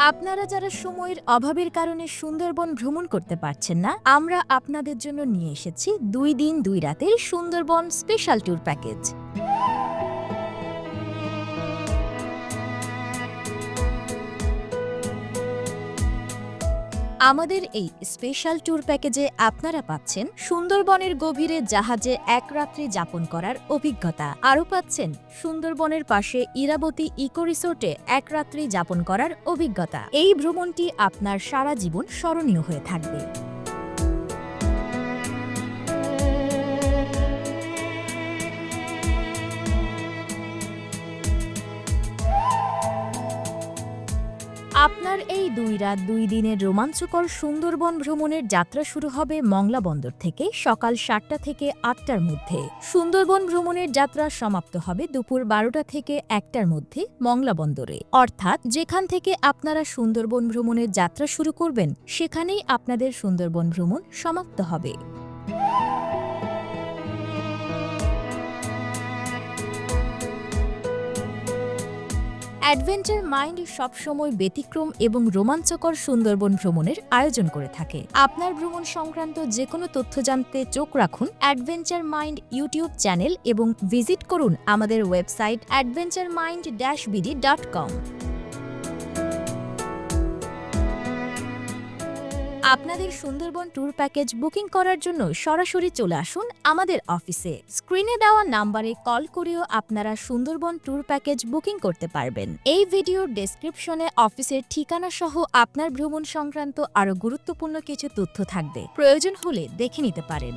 আপনারা যারা সময়ের অভাবের কারণে সুন্দরবন ভ্রমণ করতে পারছেন না, আমরা আপনাদের জন্য নিয়ে এসেছি দুই দিন দুই রাতের সুন্দরবন স্পেশাল ট্যুর প্যাকেজ আমাদের এই স্পেশাল ট্যুর প্যাকেজে আপনারা পাচ্ছেন সুন্দরবনের গভীরে জাহাজে এক রাত্রি যাপন করার অভিজ্ঞতা। আরও পাচ্ছেন সুন্দরবনের পাশে ইরাবতী ইকো রিসোর্টে এক রাত্রি যাপন করার অভিজ্ঞতা। এই ভ্রমণটি আপনার সারা জীবন স্মরণীয় হয়ে থাকবে। আপনার এই দুই রাত, দুই দিনের রোমাঞ্চকর সুন্দরবন ভ্রমণের যাত্রা শুরু হবে মংলা বন্দর থেকে সকাল সাতটা থেকে আটটার মধ্যে। সুন্দরবন ভ্রমণের যাত্রা সমাপ্ত হবে দুপুর বারোটা থেকে একটার মধ্যে মংলা বন্দরে। অর্থাৎ যেখান থেকে আপনারা সুন্দরবন ভ্রমণের যাত্রা শুরু করবেন, সেখানেই আপনাদের সুন্দরবন ভ্রমণ সমাপ্ত হবে। অ্যাডভেঞ্চার মাইন্ড সবসময় ব্যতিক্রম এবং রোমাঞ্চকর সুন্দরবন ভ্রমণের আয়োজন করে থাকে। আপনার ভ্রমণ সংক্রান্ত যে কোনো তথ্য জানতে চোখ রাখুন অ্যাডভেঞ্চার মাইন্ড ইউটিউব চ্যানেল এবং ভিজিট করুন আমাদের website adventure mind dash BD dot com. আপনাদের সুন্দরবন ট্যুর প্যাকেজ বুকিং করার জন্য সরাসরি চলে আসুন আমাদের অফিসে। স্ক্রিনে দেওয়া নাম্বারে কল করেও আপনারা সুন্দরবন ট্যুর প্যাকেজ বুকিং করতে পারবেন। এই ভিডিওর ডেসক্রিপশনে অফিসের ঠিকানা সহ আপনার ভ্রমণ সংক্রান্ত আরও গুরুত্বপূর্ণ কিছু তথ্য থাকবে। প্রয়োজন হলে দেখে নিতে পারেন।